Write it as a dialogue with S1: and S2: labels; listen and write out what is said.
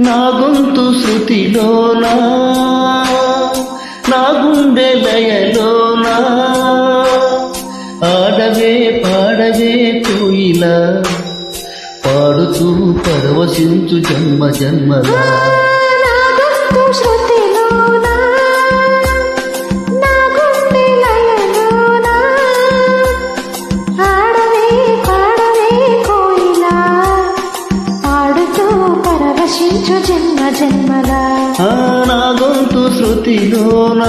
S1: నా గొంతు శృతిలోనా? నా గుండె లయలోనా? ఆడవే పాడవే పోయిలా. పాడుతూ పరవశించు జన్మ జన్మలా.
S2: పరవశించు జన్మ జన్మలా
S1: ఆ, నా గొంతు శృతిలోనా